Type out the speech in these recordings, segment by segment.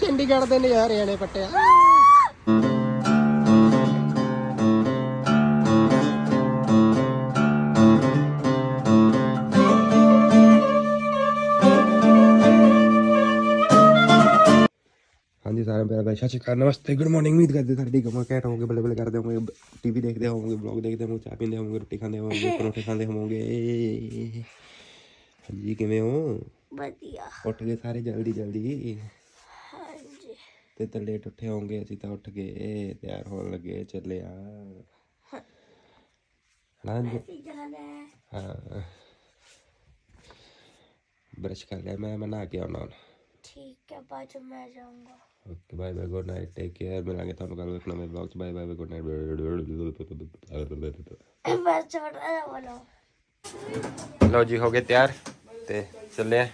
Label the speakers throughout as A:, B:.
A: ਚੰਡੀਗੜ੍ਹ ਦੇ ਨਜ਼ਾਰਿਆਂ ਨੇ ਪੱਟਿਆ ਹਾਂਜੀ ਸਾਰਿਆਂ ਪਿਆਰ ਭਰੀ ਸਤਿ ਸ਼੍ਰੀ ਅਕਾਲ ਨਮਸਤੇ ਗੁੱਡ ਮਾਰਨਿੰਗ ਉਮੀਦ ਕਰਦੇ ਤੁਹਾਡੀ ਕਮਾ ਕਹਿ ਹੋਵੋਗੇ ਬੱਲੇ ਬੱਲੇ ਕਰਦੇ ਹੋਵੋਗੇ ਟੀਵੀ ਦੇਖਦੇ ਹੋਵੋਗੇ ਵਲੌਗ ਦੇਖਦੇ ਹੋਵੋਗੇ ਚਾਹ ਪੀਂਦੇ ਹੋਵੋਗੇ ਰੋਟੀ ਖਾਂਦੇ ਹੋਵੋਗੇ ਪਰੌਂਠੇ ਖਾਂਦੇ ਹੋਵੋਗੇ। ਹਾਂਜੀ ਕਿਵੇਂ ਹੋ?
B: ਵਧੀਆ।
A: ਉੱਠ ਗਏ ਸਾਰੇ ਜਲਦੀ ਜਲਦੀ। ਤੇ ਤਾਂ ਲੇਟ ਉੱਠੇ ਹੋਵੋਗੇ ਅਸੀਂ ਤਾਂ ਉੱਠ ਗਏ ਤਿਆਰ ਹੋਣ ਲੱਗੇ ਚੱਲਿਆ ਹਾਂ ਜੀ
B: ਹੈ
A: ਕਰ ਲਿਆ ਮੈਂ ਮੈਂ ਨਹਾ ਕੇ ਆਉਣਾ ਹੁਣ
B: ਠੀਕ ਹੈ ਬਾਅਦ ਚ ਮੈਂ ਜਾਊਂਗਾ
A: okay bye bye good night take care ਮਿਲਾਂਗੇ ਤੁਹਾਨੂੰ ਕੱਲ ਇੱਕ ਨਵੇਂ ਵਲੌਗ ਚ ਬਾਏ ਬਾਏ ਗੁੱਡ ਨਾਈਟ
B: ਬਸ ਛੋਟਾ ਜਿਹਾ ਬੋਲੋ
A: ਲਓ ਜੀ ਹੋ ਗਏ ਤਿਆਰ ਤੇ ਚੱਲੇ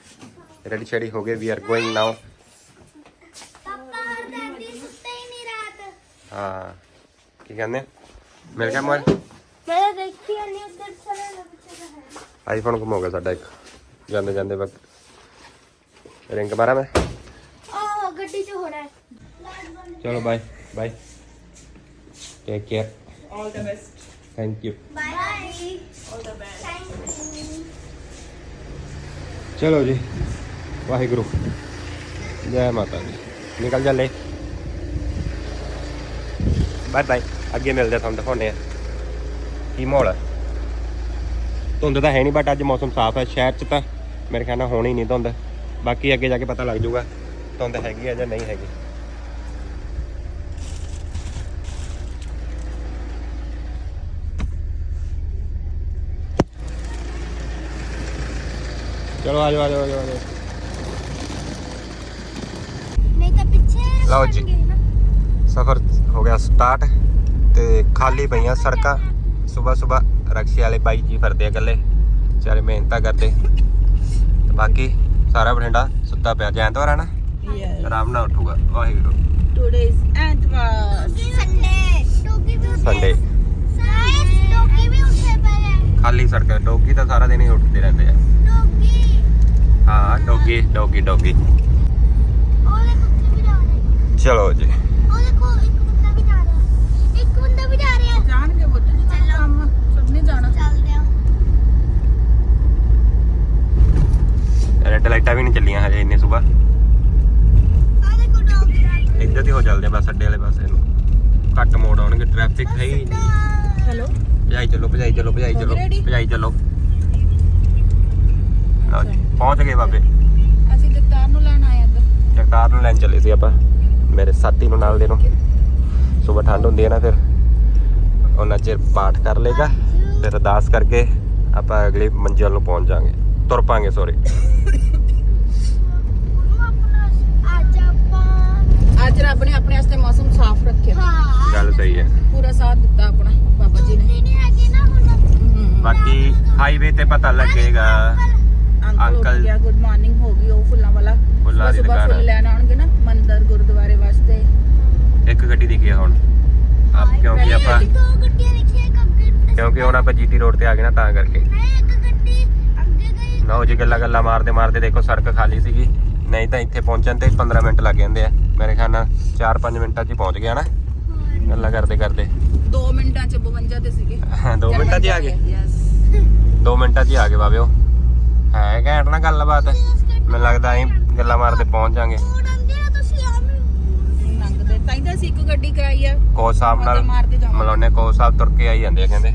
A: ਰੈਡੀ ਸ਼ੈਡੀ ਹੋ ਗਏ ਵੀ ਆਰ ਗੋਇੰਗ ਨਾਓ
B: ਪਾਪਾ ਦਾਦੀ ਸੁੱਤੇ ਹੀ ਨਹੀਂ ਰਾਤ
A: ਹਾਂ ਕੀ ਕਹਿੰਦੇ ਮਿਲ ਗਿਆ ਮੋਬਾਈਲ
B: ਮੈਂ ਦੇਖੀ ਨਹੀਂ ਉੱਧਰ ਚਲੇ ਨਾ ਪਿੱਛੇ ਦਾ ਹੈ
A: ਆਈਫੋਨ ਘੁੰਮ ਹੋ ਗਿਆ ਸਾਡਾ ਇੱਕ ਜਾਂਦੇ ਜਾਂਦੇ ਵਕਤ ਰਿੰਗ ਮਾਰਾਂ ਮੈਂ
B: ਆਹ ਗੱਡੀ ਚ ਹੋਣਾ ਹੈ
A: ਚਲੋ bye bye take care
C: All the best.
A: Thank
B: you bye all the best thank you
A: ਚਲੋ ਜੀ ਵਾਹਿਗੁਰੂ ਜੈ ਮਾਤਾ ਦੀ ਨਿਕਲ ਚੱਲੇ ਬਾਏ ਬਾਏ ਅੱਗੇ ਮਿਲਦੇ ਆ ਤੁਹਾਨੂੰ ਦਿਖਾਉਂਦੇ ਆ। ਕੀ ਮਾਹੌਲ ਹੈ ਧੁੰਦ ਤਾਂ ਹੈ ਨਹੀਂ ਬਟ ਅੱਜ ਮੌਸਮ ਸਾਫ਼ ਹੈ ਸ਼ਹਿਰ 'ਚ ਤਾਂ ਮੇਰੇ ਖਿਆਲ ਨਾਲ ਹੋਣੀ ਨਹੀਂ ਧੁੰਦ। ਬਾਕੀ ਅੱਗੇ ਜਾ ਕੇ ਪਤਾ ਲੱਗ ਜਾਊਗਾ ਧੁੰਦ ਹੈਗੀ ਹੈ ਜਾਂ ਨਹੀਂ ਹੈਗੀ। ਚਲੋ ਆ ਜਾਓ ਆ ਜਾਓ ਆ ਜਾਓ ਆ
B: ਨਹੀਂ ਤਾਂ ਪਿੱਛੇ
A: ਲਓ ਜੀ। ਸਫ਼ਰ ਹੋ ਗਿਆ ਸਟਾਰਟ ਤੇ ਖਾਲੀ ਪਈਆਂ ਸੜਕਾਂ। ਸਵੇਰ ਸਵੇਰ ਰਕਸ਼ੇ ਵਾਲੇ ਬਾਈ ਜੀ ਫਿਰਦੇ ਆ ਇਕੱਲੇ। ਵਿਚਾਰੇ ਮਿਹਨਤਾਂ ਕਰਦੇ। ਤੇ ਬਾਕੀ ਸਾਰਾ ਬਠਿੰਡਾ ਸੁੱਤਾ ਪਿਆ। ਜੈਂਤਵਾਰ ਹੈ ਨਾ. ਆਰਾਮ ਨਾਲ ਉੱਠੂਗਾ। ਵਾਹਿਗੁਰੂ।
C: Antwas.
B: ਸੰਡੇ ਡੋਗੀ ਵੀ ਉੱਠੇ।
A: ਸੰਡੇ
B: ਸਾਇਸ ਡੋਗੀ ਵੀ ਉੱਠੇ ਪਏ ਹੈ
A: ਖਾਲੀ ਸੜਕਾਂ। ਡੋਗੀ ਤਾਂ ਸਾਰਾ ਦਿਨ ਹੀ ਉੱਠਦੇ ਰਹਿੰਦੇ ਆ।
B: ਡੋਗੀ
A: ਹਾਂ ਡੋਗੀ ਡੋਗੀ ਡੋਗੀ ਚਲੋ ਜੀ
B: ਉਹ ਦੇਖੋ ਇੱਕ ਬੰਦਾ ਵੀ ਜਾ ਰਿਹਾ ਇੱਕ ਬੰਦਾ ਵੀ ਜਾ ਰਿਹਾ
C: ਜਾਣਗੇ ਬੁੱਤ ਜੀ ਕੰਮ ਸਭ ਨੇ ਜਾਣਾ
B: ਚੱਲਦੇ ਆ
A: ਰੈੱਡ ਲਾਈਟਾਂ ਵੀ ਨਹੀਂ ਚੱਲੀਆਂ ਹਜੇ ਇੰਨੇ ਸਵੇਰ। ਇੱਧਰ ਦੀ ਹੋ ਚੱਲਦੇ ਬਸ ਅੱਡੇ ਵਾਲੇ ਪਾਸੇ ਨੂੰ। ਘੱਟ ਮੋੜ ਆਉਣਗੇ ਟ੍ਰੈਫਿਕ ਹੈ ਹੀ ਨਹੀਂ।
C: ਹੈਲੋ?
A: ਭਜਾਈ ਚੱਲੋ ਭਜਾਈ ਚੱਲੋ ਭਜਾਈ ਚੱਲੋ? ਭਜਾਈ ਚੱਲੋ। ਲਓ ਜੀ ਪਹੁੰਚ ਗਏ ਬਾਬੇ।
C: ਅਸੀਂ ਜਗਤਾਰ ਨੂੰ ਲੈਣ ਆਏ ਇੱਧਰ।
A: ਜਗਤਾਰ ਨੂੰ ਲੈਣ ਚੱਲੇ ਸੀ ਆਪਾਂ ਮੇਰੇ ਸਾਥੀ ਨੂੰ ਨਾਲ ਦੇ ਨੂੰ। ਸਵੇਰ ਠੰਡ ਹੁੰਦੀ ਹੈ ਨਾ ਫਿਰ ਉਹਨਾਂ ਚਿਰ ਪਾਠ ਕਰ ਲੇਗਾ ਫਿਰ ਅਰਦਾਸ ਕਰਕੇ ਆਪਾਂ ਅਗਲੀ ਮੰਜ਼ਿਲ ਨੂੰ ਪਹੁੰਚ ਜਾਾਂਗੇ ਤੁਰ ਪਾਂਗੇ ਸੋਰੀ
B: ਆਪਣਾ ਅੱਜ ਆਪਾਂ
C: ਅੱਜ ਰੱਬ ਨੇ ਆਪਣੇ ਵਾਸਤੇ ਮੌਸਮ ਸਾਫ਼ ਰੱਖਿਆ।
B: ਹਾਂ
A: ਗੱਲ ਸਹੀ ਹੈ।
C: ਪੂਰਾ ਸਾਥ ਦਿੱਤਾ ਆਪਣਾ ਬਾਬਾ ਜੀ ਨੇ।
B: ਨਹੀਂ ਹੈਗੇ ਨਾ ਹੁਣ
C: ਹਮ।
A: ਬਾਕੀ ਹਾਈਵੇ ਤੇ ਪਤਾ ਲੱਗੇਗਾ।
C: ਅੰਕਲ
A: ਅੰਕਲ-
C: ਉੱਠ ਗਿਆ ਗੁੱਡ ਮਾਰਨਿੰਗ ਹੋ ਗਈ ਉਹ ਫੁੱਲਾਂ ਵਾਲਾ।
A: ਫੁੱਲਾਂ ਦੀ
C: ਸੁਬਾਹ
A: ਦੁਕਾਨ
C: ਫੁੱਲ
A: ਆ।
C: ਲੈਣ ਆਉਣਗੇ ਨਾ ਮੰਦਰ ਗੁਰਦੁਆਰੇ ਵਾਸਤੇ।
A: ਇੱਕ ਗੱਡੀ ਦਿਖੀ ਆ ਹੁਣ। ਆਪ ਕਿਉਂਕਿ ਆਪਾਂ
B: ਦੋ ਗੱਡੀਆਂ ਦੇਖੀਆਂ ਇੱਕ ਅੱਗੇ
A: ਕਿਉਂਕਿ ਹੁਣ ਆਪਾਂ ਜੀਟੀ ਰੋਡ ਤੇ ਆ ਗਏ ਨਾ ਤਾਂ ਕਰਕੇ।
B: ਇੱਕ ਗੱਡੀ
A: ਲਓ ਜੀ ਗੱਲਾਂ ਗੱਲਾਂ ਮਾਰਦੇ ਮਾਰਦੇ ਦੇਖੋ ਸੜਕ ਖਾਲੀ ਸੀਗੀ। ਨਹੀਂ ਤਾਂ ਇੱਥੇ ਪਹੁੰਚਣ ਤੇ 15 ਮਿੰਟ ਲੱਗ ਜਾਂਦੇ ਆ। ਮੇਰੇ ਖਿਆਲ ਨਾਲ 4-5 ਮਿੰਟਾਂ 'ਚ ਹੀ ਪਹੁੰਚ ਗਿਆ ਨਾ ਗੱਲਾਂ ਕਰਦੇ ਕਰਦੇ।
C: 2 ਮਿੰਟਾਂ ਚ 52 ਤੇ ਸੀਗੇ।
A: 2 ਮਿੰਟਾਂ 'ਚ ਹੀ ਆ ਗਏ।
C: ਯੈਸ
A: 2 ਮਿੰਟਾਂ 'ਚ ਹੀ ਆ ਗਏ ਬਾਬਿਓ। ਹੈ ਘੈਂਟ ਨਾ ਗੱਲਬਾਤ। ਮੈਨੂੰ ਲੱਗਦਾ ਅਸੀਂ ਗੱਲਾਂ ਮਾਰਦੇ ਪਹੁੰਚ ਜਾਾਂਗੇ।
C: ਲੰਘਦੇ ਤਾਂ ਹੀ ਤਾਂ ਅਸੀਂ ਇੱਕ ਗੱਡੀ ਕਰਾਈ ਆ।
A: ਕੋਚ ਸਾਹਿਬ ਨਾਲ
C: ਗੱਲਾਂ ਮਾਰਦੇ ਜਾਵਾਂਗੇ।
A: ਮਲਾਉਣੇ ਸਾਹਿਬ ਤੁਰ ਕੇ ਆਈ ਜਾਂਦੇ ਆ ਕਹਿੰਦੇ।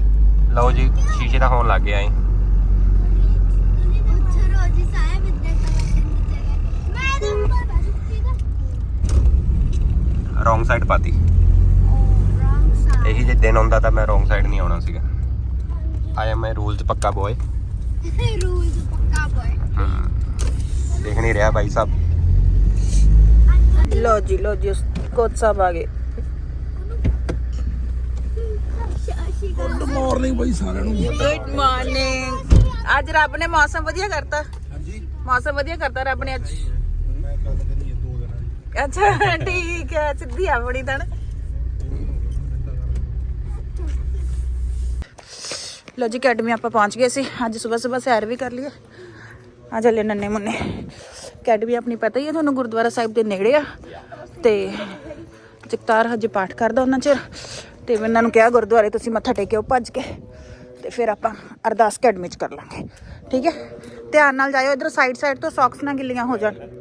A: ਲਓ ਜੀ ਸ਼ੀਸ਼ੇ ਦਾ ਹੋਣ ਲੱਗ ਗਿਆ ਅਸੀਂ
B: ਉੱਥੇ ਰੋਜੀ ਸਾਹਿਬ ਇੱਦਾਂ ਕਲੈਕਸ਼ਨ ਦੀ ਜਗ੍ਹਾ ਮੈਂ ਤਾਂ ਉੱਪਰ ਬੈਠ ਠੀਕ ਹੈ
A: ਰੋਂਗ ਸਾਈਡ ਪਾਤੀ।
B: ਰੌਂਗ ਸਾਈਡ
A: ਇਹੀ ਜੇ ਦਿਨ ਹੁੰਦਾ ਤਾਂ ਮੈਂ ਰੋਂਗ ਸਾਈਡ ਨਹੀਂ ਆਉਣਾ ਸੀਗਾ। ਆਈ ਐਮ ਮਾਈ ਰੂਲ 'ਚ ਪੱਕਾ ਬੋਏ
B: ਰੂਲਸ ਪੱਕਾ ਬੋਏ
A: ਦੇਖ ਨਹੀਂ ਰਿਹਾ ਭਾਈ ਸਾਹਿਬ।
C: ਲੋ ਜੀ ਲੋ ਜੀ ਕੋਚ ਸਾਹਿਬ ਆ ਗਏ।
B: ਗੁੱਡ
D: ਮਾਰਨਿੰਗ ਬਾਈ ਸਾਰਿਆਂ ਨੂੰ।
C: ਗੁੱਡ ਮਾਰਨਿੰਗ ਅੱਜ ਰੱਬ ਨੇ ਮੌਸਮ ਵਧੀਆ ਕਰਤਾ।
D: ਹਾਂਜੀ।
C: ਮੌਸਮ ਵਧੀਆ ਕਰਤਾ ਰੱਬ ਨੇ ਅੱਜ।
D: ਮੈਂ ਕੱਲ ਕਰੀ
C: ਅੱਛਾ, ਠੀਕ ਹੈ, ਸਿੱਧੀ ਆਪਣੀ ਤਾਂ ਨਾ। ਲੋ ਜੀ, ਅਕੈਡਮੀ ਆਪਾਂ ਪਹੁੰਚ ਗਏ ਸੀ। ਅੱਜ ਸਵੇਰ ਸਵੇਰ ਸੈਰ ਵੀ ਕਰ ਲਈਏ। ਆ ਚੱਲੇ ਨੰਨੇ ਮੁੰਨੇ। ਅਕੈਡਮੀ ਆਪਣੀ ਪਤਾ ਹੀ ਹੈ, ਤੁਹਾਨੂੰ ਗੁਰਦੁਆਰਾ ਸਾਹਿਬ ਦੇ ਨੇੜੇ ਆ। ਤੇ ਜਗਤਾਰ ਹਜੇ ਪਾਠ ਕਰਦਾ ਉਹਨਾਂ ਚਿਰ। ਤੇ ਮੈਂ ਇਹਨਾਂ ਨੂੰ ਕਿਹਾ, ਗੁਰਦੁਆਰੇ ਤੁਸੀਂ ਮੱਥਾ ਟੇਕਿਓ ਭੱਜ ਕੇ। ਤੇ ਫਿਰ ਆਪਾਂ ਅਰਦਾਸ ਅਕੈਡਮੀ ਚ ਕਰ ਲਾਂਗੇ। ਠੀਕ ਹੈ? ਧਿਆਨ ਨਾਲ ਜਾਇਓ, ਇਧਰ ਸਾਈਡ ਸਾਈਡ ਤੋਂ ਸੌਕਸ ਨਾ ਗਿੱਲੀਆਂ ਹੋ ਜਾਣ।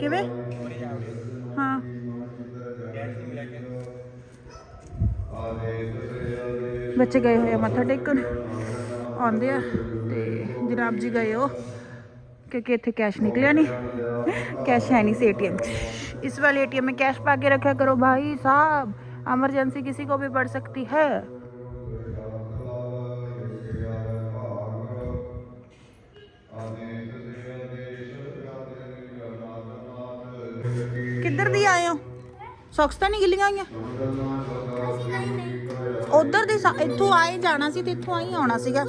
C: ਕਿਵੇਂ ਹਾਂ ਬੱਚੇ ਗਏ ਹੋਏ ਆ ਮੱਥਾ ਟੇਕਣ ਆਉਂਦੇ ਆ ਤੇ ਜਨਾਬ ਜੀ ਗਏ ਹੋ क्योंकि ਇੱਥੇ ਕੈਸ਼ ਨਿਕਲਿਆ ਨਹੀਂ ਕੈਸ਼ ਹੈ ਨਹੀਂ ਸੀ एटीएम 'ਚ इस वाले एटीएम में कैश पा के रखा करो भाई साहब इमरजेंसी किसी को भी पड़ सकती है ਸੌਕਸ ਤਾਂ ਨਹੀਂ ਗਿੱਲੀਆਂ ਆਈਆਂ ਉਧਰ ਦੇ ਸਾ- ਇੱਥੋਂ ਆਏ ਜਾਣਾ ਸੀ ਤੇ ਇੱਥੋਂ ਆਈ ਆਉਣਾ ਸੀਗਾ।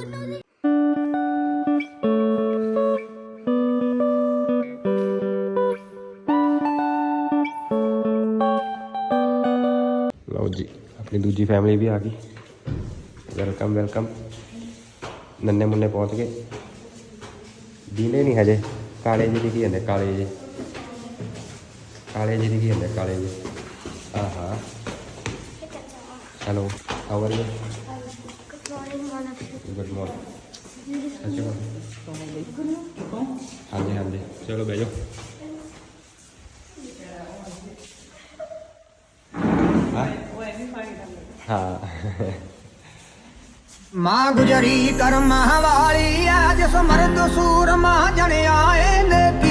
A: ਲਓ ਜੀ, ਆਪਣੀ ਦੂਜੀ ਫੈਮਿਲੀ ਵੀ ਆ ਗਈ। ਵੈਲਕਮ ਵੈਲਕਮ ਨੰਨੇ ਮੁੰਨੇ ਪਹੁੰਚ ਗਏ। ਦੀਨੇ ਨਹੀਂ ਹਜੇ। ਕਾਲੇ ਜੀ ਦਿਖੀ ਜਾਂਦੇ ਕਾਲੇ ਜੀ ਕਾਲੇ ਜੀ ਦਿਖੀ ਜਾਂਦੇ ਕਾਲੇ ਜੀ ਆਹਾ hello how are you good morning ਅੱਛਾ ਹਾਂਜੀ ਹਾਂਜੀ ਚਲੋ ਬਹਿ ਜਾਓ ਹਾਂ ਹਾਂ
E: ਮਾਂ ਗੁਜਰੀ ਕਰਮਾਂ ਵਾਲੀ ਆ ਜਿਸ ਮਰਦ ਸੂਰਮਾ ਜਣਿਆ ਏ ਨੇਕੀ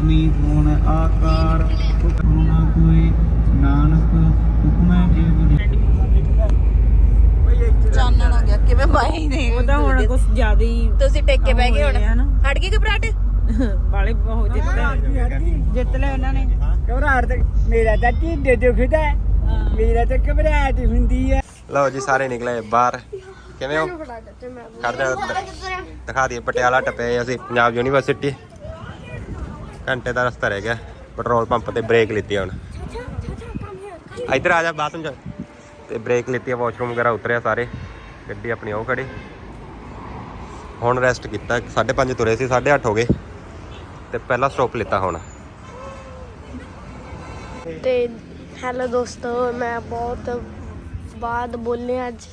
F: ਹੁਕਮੀ ਹੋਣ ਆਕਾਰ ਹੁਕਮ ਨਾ ਕੋਈ ਨਾਨਕ ਹੁਕਮੈ ਜੀਵ
C: ਚਾਨਣ ਹੋ ਗਿਆ ਕਿਵੇਂ ਬਾਈ ਨੇ?
G: ਉਹਦਾ ਹੁਣ ਕੁਝ ਜ਼ਿਆਦਾ ਹੀ
C: ਤੁਸੀਂ ਟੇਕ ਕੇ ਬਹਿ ਗਏ। ਹੁਣ? ਹਟ ਗਏ ਘਬਰਾਹਟ?
G: ਵਾਲੇ ਬਹੁਤ ਜਿੱਤ ਜਿੱਤ ਲਏ ਉਹਨਾਂ ਨੇ।
F: ਘਬਰਾਹਟ ਤੇ ਮੇਰਾ ਤਾਂ ਢਿੱਡ ਦੁਖਦਾ। ਮੇਰਾ ਤਾਂ ਘਬਰਾਹਟ ਹੁੰਦੀ ਹੈ
A: ਲਓ ਜੀ ਸਾਰੇ ਨਿਕਲੇ ਬਾਹਰ। ਕਿਵੇਂ ਹੋ? ਕਰਦੇ ਦਿਖਾ ਦਈਏ ਪਟਿਆਲਾ ਟੱਪੇ ਅਸੀਂ ਪੰਜਾਬ ਯੂਨੀਵਰਸਿਟੀ। ਘੰਟੇ ਦਾ ਰਸਤਾ ਰਹਿ ਗਿਆ। ਪੈਟਰੋਲ ਪੰਪ ਤੇ ਬ੍ਰੇਕ ਲਿੱਤੀ ਹੁਣ। ਇੱਧਰ ਆ ਜਾ, ਬਾਥਰੂਮ ਚ। ਤੇ ਬ੍ਰੇਕ ਲਿੱਤੀ ਵਾਸ਼ਰੂਮ ਵਗੈਰਾ ਉਤਰਿਆ ਸਾਰੇ। ਗੱਡੀ ਆਪਣੀ ਉਹ ਖੜੀ। ਹੁਣ ਰੈਸਟ ਕੀਤਾ 5:30 ਤੁਰੇ ਸੀ 8:30 ਹੋ ਗਏ। ਤੇ ਪਹਿਲਾ ਸਟਾਪ ਲਿੱਤਾ ਹੁਣ।
H: ਤੇ ਹੈਲੋ ਦੋਸਤੋ, ਮੈਂ ਬਹੁਤ ਬਾਅਦ ਬੋਲਿਆ ਅੱਜ।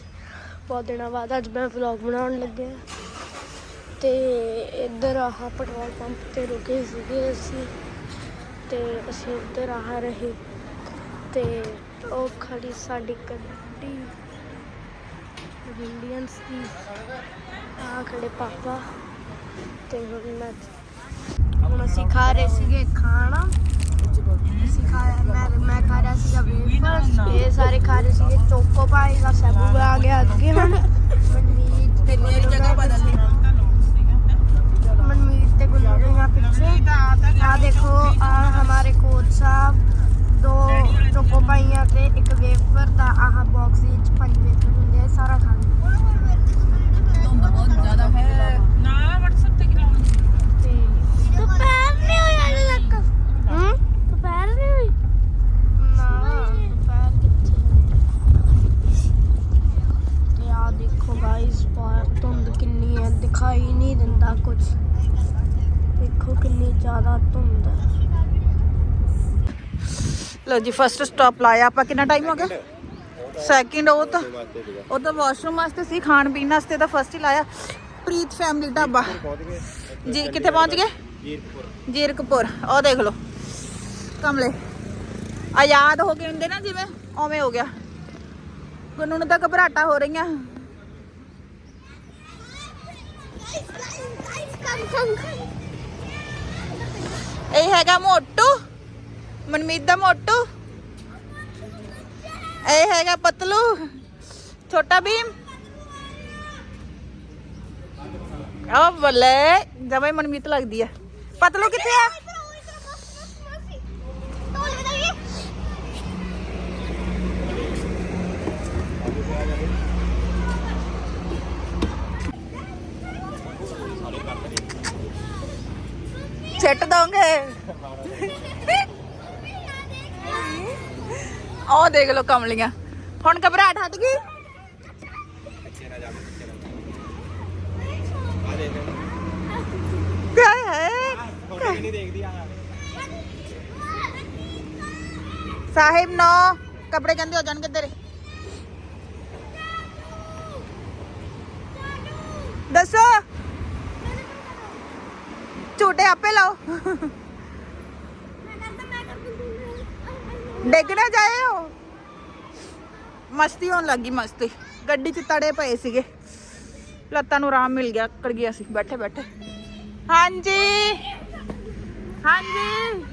H: ਬਹੁਤ ਦਿਨਾਂ ਬਾਅਦ ਅੱਜ ਮੈਂ ਵਲੌਗ ਬਣਾਉਣ ਲੱਗਿਆ। ਤੇ ਇੱਧਰ ਆਹ ਪੈਟਰੋਲ ਪੰਪ ਤੇ ਰੁਕੇ ਸੀਗੇ ਅਸੀਂ ਤੇ ਅਸੀਂ ਇੱਧਰ ਆ ਰਹੇ ਤੇ ਉਹ ਖੜੀ ਸਾਡੀ ਗੱਡੀ ਇੰਡੀਅਨਸ ਦੀ ਆ ਖੜੇ ਪਾਪਾ ਤੇ ਹੁਣ ਮੈਂ ਹੁਣ ਅਸੀਂ ਖਾ ਰਹੇ ਸੀਗੇ ਖਾਣਾ। ਅਸੀਂ ਮੈਂ ਮੈਂ ਖਾ ਰਿਹਾ ਸੀਗਾ ਵੇਫਰਸ ਇਹ ਸਾਰੇ ਖਾ ਰਹੇ ਸੀਗੇ। ਚੋਕੋ ਪਾਈ ਦਾ ਸੈਬੂ ਆ ਗਿਆ ਅੱਗੇ ਹੁਣ। ਮਨਮੀਤ ਤੇ
C: ਮੇਰੀ ਜਗ੍ਹਾ ਬਦਲ ਲਈ
H: रास्ते गुल यहाँ पीछे यहाँ देखो आ हमारे कोच साहब दो तो पोपा यहाँ पे एक वेफर था आ
C: ਲਓ ਫਸਟ ਸਟਾਪ ਲਾਇਆ। ਆਪਾਂ ਕਿੰਨਾ ਟਾਈਮ ਹੋ ਗਿਆ? ਸੈਕਿੰਡ ਉਹ ਤਾਂ ਉਹ ਤਾਂ ਵਾਸ਼ਰੂਮ ਵਾਸਤੇ ਸੀ, ਖਾਣ ਪੀਣ ਵਾਸਤੇ ਤਾਂ ਫਸਟ ਹੀ ਲਾਇਆ। ਪ੍ਰੀਤ ਫੈਮਿਲੀ ਢਾਬਾ। ਜੀ, ਕਿੱਥੇ ਪਹੁੰਚ ਗਏ? ਜੀਰਕਪੁਰ। ਉਹ ਦੇਖ ਲਓ। ਕਮਲੇ। ਆਜ਼ਾਦ ਹੋ ਗਏ ਹੁੰਦੇ ਨਾ ਜਿਵੇਂ, ਉਵੇਂ ਹੋ ਗਿਆ। ਗੁੰਨੂ ਨੂੰ ਤਾਂ ਘਬਰਾਟਾ ਹੋ ਰਹੀਆਂ। ਇਹ ਹੈਗਾ ਮੋਟੂ। ਮਨਮੀਤ ਦਾ ਮੋਟੂ। ਇਹ ਹੈਗਾ ਪਤਲੂ। ਛੋਟਾ ਭੀਮ। ਆ ਬੱਲੇ ਜਮਾਈ ਮਨਮੀਤ ਲੱਗਦੀ ਆ। ਪਤਲੂ ਕਿੱਥੇ ਆ? ਛੱਟ ਦੋਗੇ? ਉਹ ਦੇਖ ਲੋ ਕਮਲੀਆਂ। ਹੁਣ ਘਬਰਾਹਟ ਹਟ ਗਈ? ਕਿਆ ਹੈ ਸਾਹਿਬ ਨੋ, ਕੱਪੜੇ ਕਹਿੰਦੇ ਹੋ ਜਾਣਗੇ ਤੇਰੇ। ਦੱਸੋ। ਝੂਟੇ ਆਪੇ ਲਾਓ। ਡਿੱਗ ਨਾ ਜਾਇਓ। ਮਸਤੀ ਹੋਣ ਲੱਗੀ ਮਸਤੀ। ਗੱਡੀ 'ਚ ਤੜੇ ਪਏ ਸੀਗੇ। ਲੱਤਾਂ ਨੂੰ ਆਰਾਮ ਮਿਲ ਗਿਆ ਕਰ ਗਿਆ ਸੀ ਬੈਠੇ ਬੈਠੇ। ਹਾਂਜੀ। ਹਾਂਜੀ।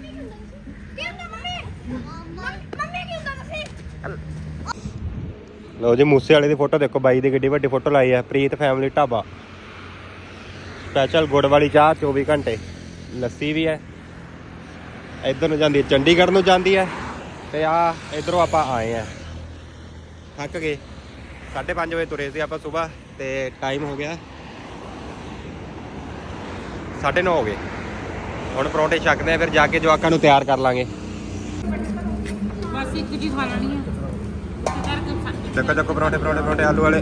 A: ਲਓ ਜੀ, ਮੂਸੇ ਵਾਲੇ ਦੀ ਫੋਟੋ ਦੇਖੋ। ਬਾਈ ਦੀ ਗੱਡੀ ਵੱਡੀ ਫੋਟੋ ਲਾਈ ਹੈ ਪ੍ਰੀਤ ਫੈਮਿਲੀ ਢਾਬਾ। ਸਪੈਸ਼ਲ ਗੁੜ ਵਾਲੀ ਚਾਹ 24 ਘੰਟੇ। ਲੱਸੀ ਵੀ ਹੈ। ਇੱਧਰ ਨੂੰ ਜਾਂਦੀ ਹੈ, ਚੰਡੀਗੜ੍ਹ ਨੂੰ ਜਾਂਦੀ ਹੈ। ਤੇ ਆ ਇਧਰੋਂ ਆਪਾਂ ਆਏ ਆ ਥੱਕ ਗਏ। 5:30 ਵਜੇ ਤੁਰੇ ਸੀ ਆਪਾਂ ਸਵੇਰ ਤੇ ਟਾਈਮ ਹੋ ਗਿਆ 9:30 ਹੋ ਗਏ। ਹੁਣ ਪਰੌਂਠੇ ਛਕਦੇ ਆ ਫਿਰ ਜਾ ਕੇ ਜਵਾਕਾਂ ਨੂੰ ਤਿਆਰ ਕਰ ਲਾਂਗੇ।
I: ਬਸ ਇੱਕ ਜੀ
A: ਚੱਕੋ ਚੱਕੋ ਪਰੌਂਠੇ ਪਰੌਂਠੇ ਪਰੌਂਠੇ ਆਲੂ ਵਾਲੇ।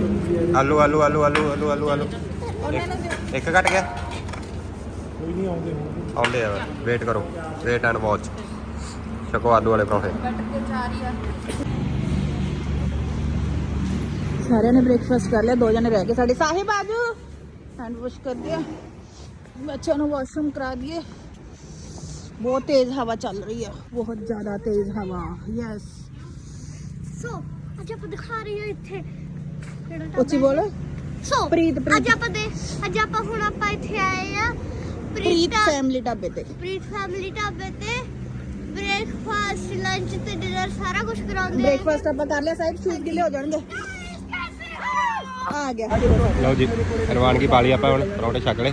A: ਆਲੂ ਆਲੂ ਆਲੂ ਆਲੂ ਆਲੂ ਆਲੂ ਆਲੂ। ਇੱਕ- ਘਟ ਗਿਆ?
D: ਕੋਈ ਨਹੀਂ ਆਉਂਦੇ
A: ਆਉਂਦੇ ਆ ਵੇਟ ਕਰੋ। ਵੇਟ ਐਂਡ ਵਾਚ ਚੱਕੋ ਆਲੂ ਵਾਲੇ ਪਰੌਂਠੇ।
C: ਸਾਰਿਆਂ ਨੇ ਬ੍ਰੇਕਫਾਸਟ ਕਰ ਲਿਆ ਦੋ ਜਣੇ ਰਹਿ ਗਏ ਸਾਡੇ। ਸਾਹਿਬ ਆਜੋ ਹੈਂਡ ਵਾਸ਼ ਕਰ ਦਿਆ ਬੱਚਿਆਂ ਨੂੰ ਵਾਸ਼ਰੂਮ ਕਰਾ ਦਈਏ। ਬਹੁਤ ਤੇਜ਼ ਹਵਾ ਚੱਲ ਰਹੀ ਹੈ ਬਹੁਤ ਜ਼ਿਆਦਾ ਤੇਜ਼ ਹਵਾ। ਯੈਸ
B: ਸੋ ਅੱਜ ਆਪਾਂ ਦਿਖਾ ਰਹੀ ਹਾਂ ਇੱਥੇ ਕਿਹੜਾ
C: ਉੱਚੀ ਬੋਲੋ।
B: ਸੋ
C: ਪ੍ਰੀਤ ਪ੍ਰੀਤ।
B: ਅੱਜ ਆਪਾਂ ਦੇ ਅੱਜ ਆਪਾਂ ਹੁਣ ਆਪਾਂ ਇੱਥੇ ਆਏ ਆ
C: ਪ੍ਰੀਤ
B: ਢਾ-
C: ਫੈਮਿਲੀ ਢਾਬੇ ਤੇ।
B: ਪ੍ਰੀਤ ਫੈਮਿਲੀ ਢਾਬੇ ਤੇ ਬ੍ਰੇਕਫਾਸਟ ਲੰਚ ਤੇ ਡਿਨਰ ਸਾਰਾ ਕੁਝ ਕਰਾਉਂਦੇ ਆ।
C: ਬ੍ਰੇਕਫਾਸਟ ਆਪਾਂ ਕਰ ਲਿਆ ਸਾਹਿਬ। ਸ਼ੂਜ਼ ਗਿੱਲੇ ਹੋ ਜਾਣਗੇ। ਆ ਗਿਆ
A: ਲਓ ਜੀ ਰਵਾਨਗੀ ਪਾ ਲਈ ਆਪਾਂ ਹੁਣ ਪਰੌਂਠੇ ਛਕ ਲਏ।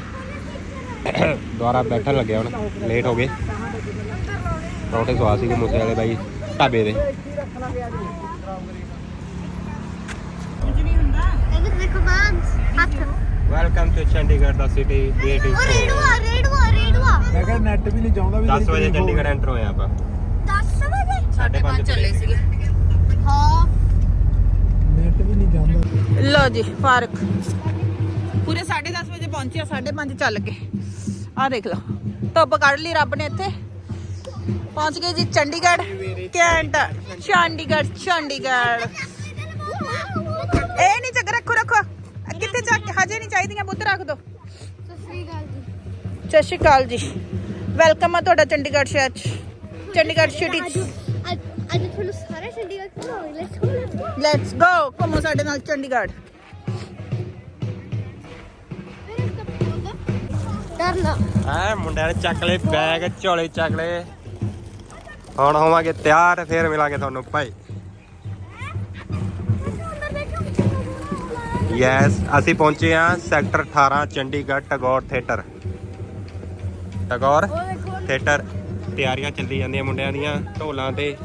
A: ਦੁਬਾਰਾ ਬੈਠਣ ਲੱਗੇ ਹੁਣ ਲੇਟ ਹੋ ਗਏ। ਪਰੌਂਠੇ ਸਵਾਦ ਸੀਗੇ ਮੂਸੇ ਵਾਲੇ ਬਾਈ ਢਾਬੇ ਦੇ।
B: ਇਹ ਦੇਖੋ ਬਾਂਸ ਹੱਥ
A: ਵੈਲਕਮ ਟੂ ਚੰਡੀਗੜ੍ਹ ਦਾ ਸਿਟੀ
B: ਉਹ ਰੇਡੂਆ ਰੇਡੂਆ ਰੇਡੂਆ
D: ਮੈਂ ਕਿਹਾ ਨੈਟ ਵੀ ਨਹੀਂ ਚਾਹੁੰਦਾ ਵੀ
A: 10 ਵਜੇ ਚੰਡੀਗੜ੍ਹ ਐਂਟਰ ਹੋਏ ਆਪਾਂ।
B: 10 ਵਜੇ?
A: 5:30 ਚੱਲੇ ਸੀਗੇ।
B: ਹਾਂ।
D: ਨੈਟ ਵੀ ਨਹੀਂ ਜਾਂਦਾ
C: ਲੋ ਜੀ ਪਾਰਕ ਪੂਰੇ 10:30 ਵਜੇ ਪਹੁੰਚਿਆ 5:30 ਚੱਲ ਕੇ। ਆ ਦੇਖ ਲਓ ਧੁੱਪ ਕੱਢ ਲਈ ਰੱਬ ਨੇ ਇੱਥੇ। ਪਹੁੰਚ ਗਏ ਜੀ ਚੰਡੀਗੜ੍ਹ ਕੈਂਟ ਚੰਡੀਗੜ੍ਹ ਚੰਡੀਗੜ੍ਹ। ਇਹ ਨਹੀਂ ਚੱਕ ਰੱਖੋ ਰੱਖੋ। ਕਿੱਥੇ ਚੱਕ ਹਜੇ ਨਹੀਂ ਚਾਹੀਦੀਆਂ ਬੁੱਧ ਰੱਖ ਦੋ।
B: ਸਸਰੀ ਗੱਲ ਜੀ
C: ਸਤਿ ਸ਼੍ਰੀ ਅਕਾਲ ਜੀ। ਵੈਲਕਮ ਆ ਤੁਹਾਡਾ ਚੰਡੀਗੜ੍ਹ ਸ਼ਹਿਰ ਚ। ਚੰਡੀਗੜ੍ਹ ਸਿਟੀ
B: ਅੱਜ ਤੁਹਾਨੂੰ ਸਾਰੇ ਚੰਡੀਗੜ੍ਹ ਘੁਮਾਉਣੇ ਲੈਟਸ ਗੋ ਲੈਟਸ ਗੋ
C: ਘੁੰਮੋ ਸਾਡੇ ਨਾਲ ਚੰਡੀਗੜ੍ਹ।
B: ਡਰਨਾ
A: ਐ ਮੁੰਡਿਆਂ ਨੇ ਚੱਕ ਲਏ ਬੈਗ ਝੋਲੇ ਚੱਕ ਲਏ। ਹੁਣ ਹੋਵਾਂਗੇ ਤਿਆਰ ਫੇਰ ਮਿਲਾਂਗੇ ਤੁਹਾਨੂੰ ਭਾਈ। ਯੈਸ ਅਸੀਂ ਪਹੁੰਚੇ ਆ sector 18 Chandigarh Tagore theatre. Tagore theatre ਤਿਆਰੀਆਂ ਚੱਲੀ ਜਾਂਦੀਆਂ ਮੁੰਡਿਆਂ ਦੀਆਂ ਢੋਲਾਂ ਤੇ।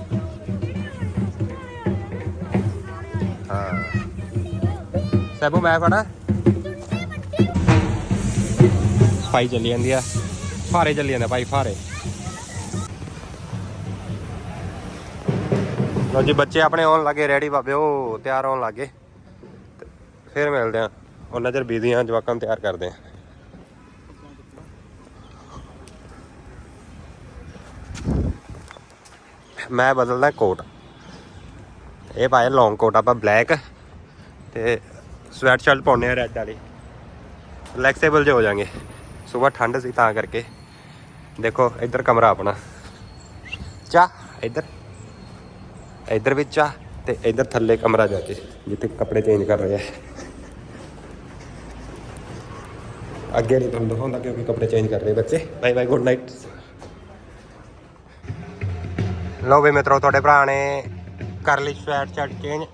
A: ਹਾਂ। ਸਭੂ ਮੈਂ ਫੜਾ। ਸਫ਼ਾਈ ਚੱਲੀ ਜਾਂਦੀ ਆ। ਫਾਰੇ ਚੱਲੀ ਜਾਂਦੇ ਭਾਈ, ਫਾਰੇ। ਲੋ ਜੀ, ਬੱਚੇ ਆਪਣੇ ਆਉਣ ਲੱਗੇ ਰੈਡੀ ਬਾਬੇ ਉਹ ਤਿਆਰ ਹੋਣ ਲੱਗੇ। ਤੇ ਫਿਰ ਮਿਲਦੇ ਆ। ਉਹਨਾਂ ਚਿਰ ਬਿਜ਼ੀ ਜਵਾਕਾਂ ਨੂੰ ਤਿਆਰ ਕਰਦੇ ਆ। ਮੈਂ ਬਦਲਦਾ ਕੋਟ। ਇਹ ਪਾਇਆ ਲੌਂਗ ਕੋਟ ਆਪਾਂ ਬਲੈਕ ਤੇ ਸਵੈਟ ਸ਼ਰਟ ਪਾਉਣੇ ਆ ਰੈੱਡ ਵਾਲੀ। ਰਿਲੈਕਸੇਬਲ ਜੇ ਹੋ ਜਾਣਗੇ। ਸਵੇਰ ਠੰਡ ਸੀ ਤਾਂ ਕਰਕੇ। ਦੇਖੋ, ਇੱਧਰ ਕਮਰਾ ਆਪਣਾ। ਚਾਹ, ਇੱਧਰ। ਇੱਧਰ ਵੀ ਚਾਹ ਤੇ ਇੱਧਰ ਥੱਲੇ ਕਮਰਾ ਜਾ ਕੇ, ਜਿੱਥੇ ਕੱਪੜੇ ਚੇਂਜ ਕਰ ਰਹੇ ਆ। ਅੱਗੇ ਨਹੀਂ ਤੁਹਾਨੂੰ ਦਿਖਾਉਂਦਾ ਕਿਉਂਕਿ ਕੱਪੜੇ ਚੇਂਜ ਕਰ ਰਹੇ ਬੱਚੇ। ਬਾਏ ਬਾਏ ਗੁੱਡ ਨਾਈਟ ਲਓ ਵੀ ਮਿੱਤਰੋ, ਤੁਹਾਡੇ ਭਰਾ ਨੇ ਕਰ ਲਈ sweatshirt change.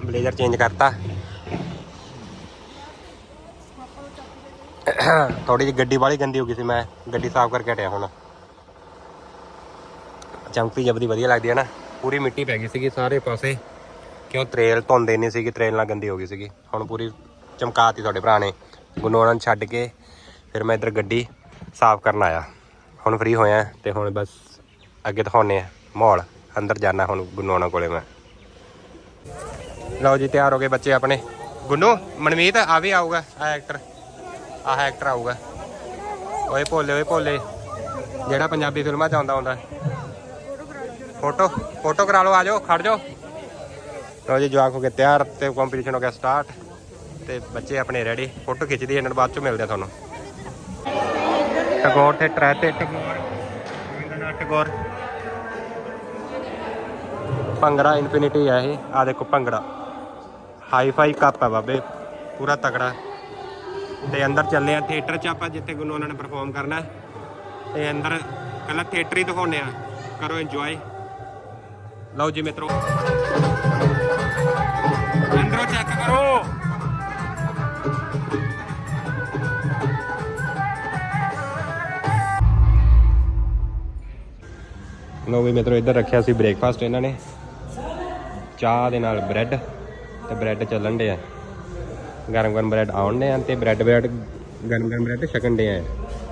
A: Blazer change ਕਰਤਾ। ਥੋੜੀ ਜਿਹੀ ਗੱਡੀ ਵਾਲੀ ਗੰਦੀ ਹੋ ਗਈ ਸੀ, ਮੈਂ ਗੱਡੀ ਸਾਫ਼ ਕਰਕੇ ਹਟਿਆ ਹੁਣ। ਚਮਕਦੀ ਜਬਦੀ ਵਧੀਆ ਲੱਗਦੀ ਹੈ ਨਾ, ਪੂਰੀ ਮਿੱਟੀ ਪੈ ਗਈ ਸੀਗੀ ਸਾਰੇ ਪਾਸੇ। ਕਿਉਂ ਤਰੇਲ ਧੋਂਦੇ ਨਹੀਂ ਸੀਗੀ, ਤਰੇਲ ਨਾਲ ਗੰਦੀ ਹੋ ਗਈ ਸੀਗੀ। ਹੁਣ ਪੂਰੀ ਚਮਕਾਤੀ ਤੁਹਾਡੇ ਭਰਾ ਨੇ। ਗੁਨੋਰਾਂ ਛੱਡ ਕੇ ਫਿਰ ਮੈਂ ਇੱਧਰ ਗੱਡੀ ਸਾਫ਼ ਕਰਨ ਆਇਆ। ਹੁਣ ਫ੍ਰੀ ਹੋਇਆ ਤੇ ਹੁਣ ਬਸ ਅੱਗੇ ਦਿਖਾਉਣੇ ਆ ਮਾਹੌਲ। ਅੰਦਰ ਜਾਣਾ ਹੁਣ ਗੁਨੋਣਾ ਕੋਲੇ ਮੈਂ। ਲਓ ਜੀ, ਤਿਆਰ ਹੋ ਗਏ ਬੱਚੇ ਆਪਣੇ। ਗੁੰਨੂ, ਮਨਮੀਤ, ਆ ਆਊਗਾ ਆ ਐਕਟਰ ਆਹ ਐਕਟਰ ਆਊਗਾ। ਓਏ ਭੋਲੇ ਓਏ ਭੋਲੇ। ਜਿਹੜਾ ਪੰਜਾਬੀ ਫਿਲਮਾਂ ਚ ਆਉਂਦਾ ਹੁੰਦਾ। ਫੋਟੋ ਫੋਟੋ ਕਰਾ ਲਓ, ਆ ਜਾਓ, ਖੜ ਜਾਓ। ਲਓ ਜੀ, ਜਵਾਕ ਹੋ ਗਏ ਤਿਆਰ ਤੇ ਕੰਪੀਟੀਸ਼ਨ ਹੋ ਗਿਆ ਸਟਾਰਟ ਤੇ ਬੱਚੇ ਆਪਣੇ ਰੈਡੀ ਫੋਟੋ ਖਿੱਚਦੀ ਇਹਨਾਂ ਨੂੰ ਬਾਅਦ ਚ ਮਿਲਦੇ ਆ ਤੁਹਾਨੂੰ। ਟਗੋਰ ਤੇ ਟਰੈ ਤੇ ਟਗੋਰ ਟਗੋਰ। ਭੰਗੜਾ ਇਨਫਿਨਿਟੀ ਹੈ ਇਹ। ਆ ਦੇਖੋ ਭੰਗੜਾ। ਹਾਈ ਫਾਈ ਕੱਪ ਹੈ ਬਾਬੇ। ਪੂਰਾ ਤਗੜਾ ਤੇ ਅੰਦਰ ਚੱਲੇ ਆ ਥੀਏਟਰ 'ਚ ਆਪਾਂ, ਜਿੱਥੇ ਗੁਰੂ ਉਹਨਾਂ ਨੇ ਪਰਫਾਰਮ ਕਰਨਾ। ਹੈ। ਤੇ ਅੰਦਰ ਕੱਲਾ ਥੀਏਟਰ ਹੀ ਦਿਖਾਉਣੇ ਆ। ਕਰੋ ਇੰਜੋਏ ਲਓ ਜੀ ਮਿੱਤਰੋ। ਅੰਦਰੋਂ ਚੈੱਕ ਕਰੋ। ਲਓ ਵੀ ਮਿੱਤਰੋ, ਇੱਧਰ ਰੱਖਿਆ ਸੀ ਬ੍ਰੇਕਫਾਸਟ ਇਹਨਾਂ ਨੇ। ਚਾਹ ਦੇ ਨਾਲ ਬ੍ਰੈਡ ਤੇ ਬ੍ਰੈਡ ਚੱਲਣ ਦੇ ਆ ਗਰਮ ਗਰਮ ਬ੍ਰੈਡ ਆਉਣੇ ਆ ਤੇ ਬ੍ਰੈਡ ਬ੍ਰੈਡ ਗਰਮ ਗਰਮ ਬ੍ਰੈਡ ਛਕਣ ਦੇ ਆ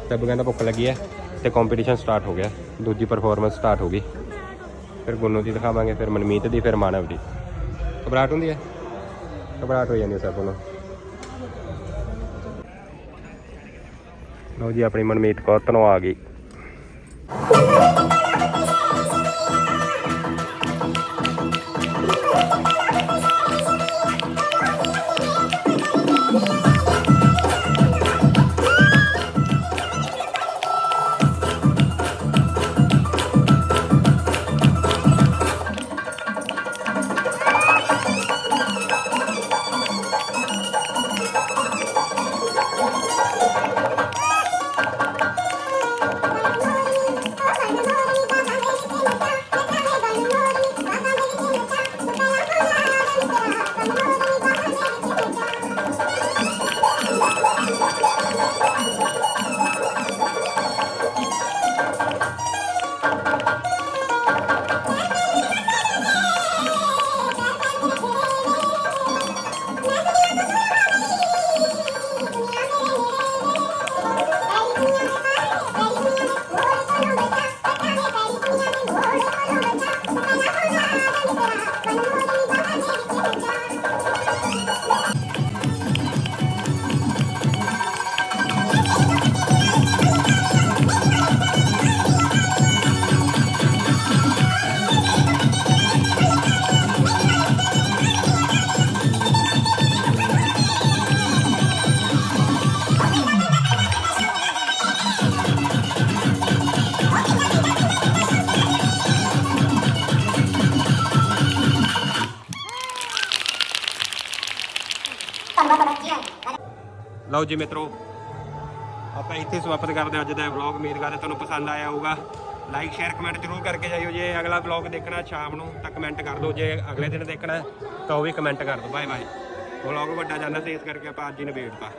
A: ਸਭ ਕਹਿੰਦਾ ਭੁੱਖ ਲੱਗੀ ਹੈ ਤੇ ਕੰਪੀਟੀਸ਼ਨ ਸਟਾਰਟ ਹੋ ਗਿਆ। ਦੂਜੀ ਪਰਫਾਰਮੈਂਸ ਸਟਾਰਟ ਹੋ ਗਈ। ਫਿਰ ਗੁੰਨੂ ਦੀ ਦਿਖਾਵਾਂਗੇ, ਫਿਰ ਮਨਮੀਤ ਦੀ, ਫਿਰ ਮਾਨਵ ਦੀ। ਘਬਰਾਹਟ ਹੁੰਦੀ ਹੈ ਘਬਰਾਹਟ ਹੋ ਜਾਂਦੀ ਹੈ ਸਭ ਨੂੰ। ਲਓ ਜੀ, ਆਪਣੀ ਮਨਮੀਤ ਕੌਰ ਤਨੋਂ ਆ ਗਈ। ਲਓ ਜੀ ਮਿੱਤਰੋ, ਆਪਾਂ ਇੱਥੇ ਸਮਾਪਤ ਕਰਦੇ ਹਾਂ ਅੱਜ ਦਾ ਵਲੌਗ ਉਮੀਦ ਕਰਦੇ ਤੁਹਾਨੂੰ ਪਸੰਦ ਆਇਆ ਹੋਊਗਾ। ਲਾਈਕ ਸ਼ੇਅਰ ਕਮੈਂਟ ਜ਼ਰੂਰ ਕਰਕੇ ਜਾਇਓ ਜੇ। ਅਗਲਾ ਵਲੌਗ ਦੇਖਣਾ ਸ਼ਾਮ ਨੂੰ, ਤਾਂ ਕਮੈਂਟ ਕਰ ਦਿਓ ਜੇ ਅਗਲੇ ਦਿਨ ਦੇਖਣਾ, ਤਾਂ ਉਹ ਵੀ ਕਮੈਂਟ ਕਰ ਦਿਓ। ਬਾਏ ਬਾਏ ਵਲੌਗ ਵੱਡਾ ਜਾਂਦਾ ਸੀ, ਇਸ ਕਰਕੇ ਆਪਾਂ ਅੱਜ ਹੀ ਨਿਬੇੜਤਾ।